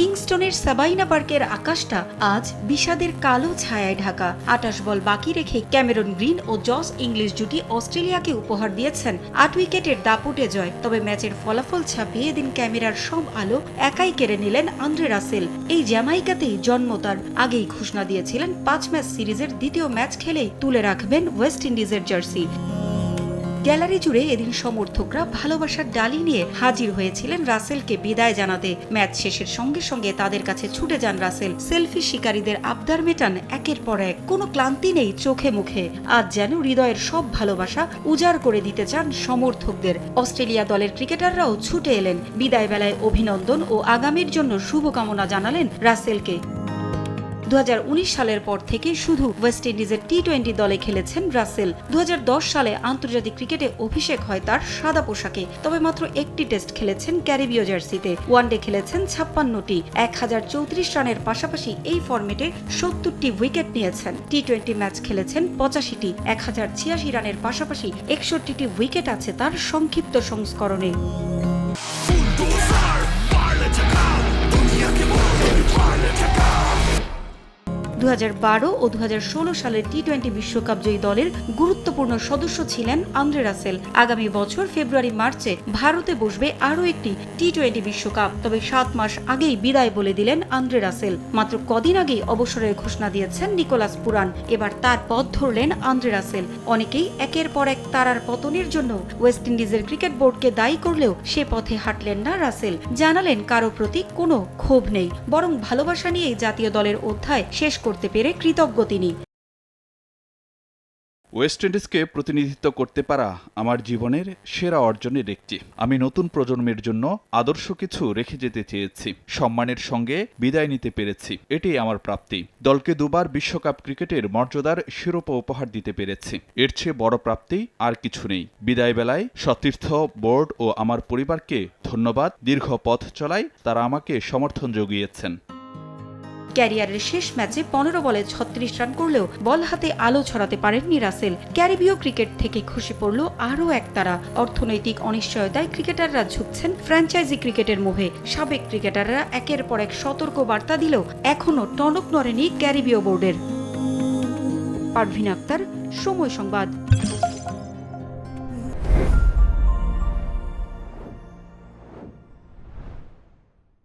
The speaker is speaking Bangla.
কিংস্টনের সাবাইনা পার্কের আকাশটা আজ বিষাদের কালো ছায়ায় ঢাকা। আটাশ বল বাকি রেখে ক্যামেরন গ্রিন ও জস ইংলিশ জুটি অস্ট্রেলিয়াকে উপহার দিয়েছেন। আট উইকেটের দাপুটে জয়। তবে ম্যাচের ফলাফল ছাপিয়ে এদিন ক্যামেরার সব আলো একাই কেড়ে নিলেন আন্দ্রে রাসেল। এই জ্যামাইকাতেই জন্ম তার। আগেই ঘোষণা দিয়েছিলেন পাঁচ ম্যাচ সিরিজের দ্বিতীয় ম্যাচ খেলেই তুলে রাখবেন ওয়েস্ট ইন্ডিজের জার্সি। গ্যালারি জুড়ে এদিন সমর্থকরা ভালোবাসার ডালি নিয়ে হাজির হয়েছিলেন রাসেলকে বিদায় জানাতে। ম্যাচ শেষের সঙ্গে সঙ্গে তাদের কাছে ছুটে যান রাসেল। সেলফি শিকারীদের আবদার মেটান একের পর এক। কোনো ক্লান্তি নেই চোখে মুখে। আজ যেন হৃদয়ের সব ভালোবাসা উজাড় করে দিতে চান সমর্থকদের। অস্ট্রেলিয়া দলের ক্রিকেটাররাও ছুটে এলেন। বিদায় বেলায় অভিনন্দন ও আগামীর জন্য শুভকামনা জানালেন রাসেলকে। দু হাজার উনিশ সালের পর থেকে শুধু ওয়েস্ট ইন্ডিজের টি টোয়েন্টি দলে খেলেছেন রাসেল। দু হাজার দশ সালে আন্তর্জাতিক ক্রিকেটে অভিষেক হয় তার সাদা পোশাকে। তবে মাত্র একটি টেস্ট খেলেছেন ক্যারিবীয় জার্সিতে। ওয়ানডে খেলেছেন ছাপ্পান্নটি। এক হাজার চৌত্রিশ রানের পাশাপাশি এই ফরম্যাটে সত্তরটি উইকেট নিয়েছেন। টি টোয়েন্টি ম্যাচ খেলেছেন পঁচাশিটি। এক হাজার ছিয়াশি রানের পাশাপাশি একষট্টিটি উইকেট আছে তার সংক্ষিপ্ত সংস্করণে। দু হাজার বারো ও দু সালের টি টোয়েন্টি বিশ্বকাপ জয়ী দলের গুরুত্বপূর্ণ সদস্য ছিলেন আন্দ্রে রাসেল। আগামী বছর ফেব্রুয়ারি, মার্চে ভারতে বসবে আরও একটি টি টোয়েন্টি বিশ্বকাপ, তবে সাত মাস আগেই বিদায় বলে দিলেন আন্দ্রে রাসেল। মাত্র কদিন আগেই অবসরের ঘোষণা দিয়েছেন নিকোলাস পুরান। এবার তার পথ ধরলেন আন্দ্রে রাসেল। অনেকেই একের পর এক তারার পতনের জন্য ওয়েস্ট ইন্ডিজের ক্রিকেট বোর্ডকে দায়ী করলেও সে পথে হাঁটলেন না রাসেল। জানালেন, কারও প্রতি কোনো ক্ষোভ নেই, বরং ভালোবাসা নিয়েই জাতীয় দলের অধ্যায় শেষ করতে পেরে কৃতজ্ঞ তিনি। ওয়েস্ট ইন্ডিজকে প্রতিনিধিত্ব করতে পারা আমার জীবনের সেরা অর্জনের একটি। আমি নতুন প্রজন্মের জন্য আদর্শ কিছু রেখে যেতে চেয়েছি। সম্মানের সঙ্গে বিদায় নিতে পেরেছি। এটি আমার প্রাপ্তি। দলকে দুবার বিশ্বকাপ ক্রিকেটের মর্যাদার শিরোপা উপহার দিতে পেরেছি। এর চেয়ে বড় প্রাপ্তি আর কিছু নেই। বিদায় বেলায় সতীর্থ বোর্ড ও আমার পরিবারকে ধন্যবাদ। দীর্ঘ পথ চলায় তারা আমাকে সমর্থন জুগিয়েছেন। ক্যারিয়ারের শেষ ম্যাচে পনেরো বলে ছত্রিশ রান করলেও বল হাতে আলো ছড়াতে পারেননি রাসেল। ক্যারিবীয় ক্রিকেট থেকে খুশি পড়ল আরও এক তারা। অর্থনৈতিক অনিশ্চয়তায় ক্রিকেটাররা ঝুঁকছেন ফ্র্যাঞ্চাইজি ক্রিকেটের মোহে। সাবেক ক্রিকেটাররা একের পর এক সতর্ক বার্তা দিলেও এখনও টনক নড়েনি ক্যারিবীয় বোর্ডের। পারভিন আক্তার, সময় সংবাদ।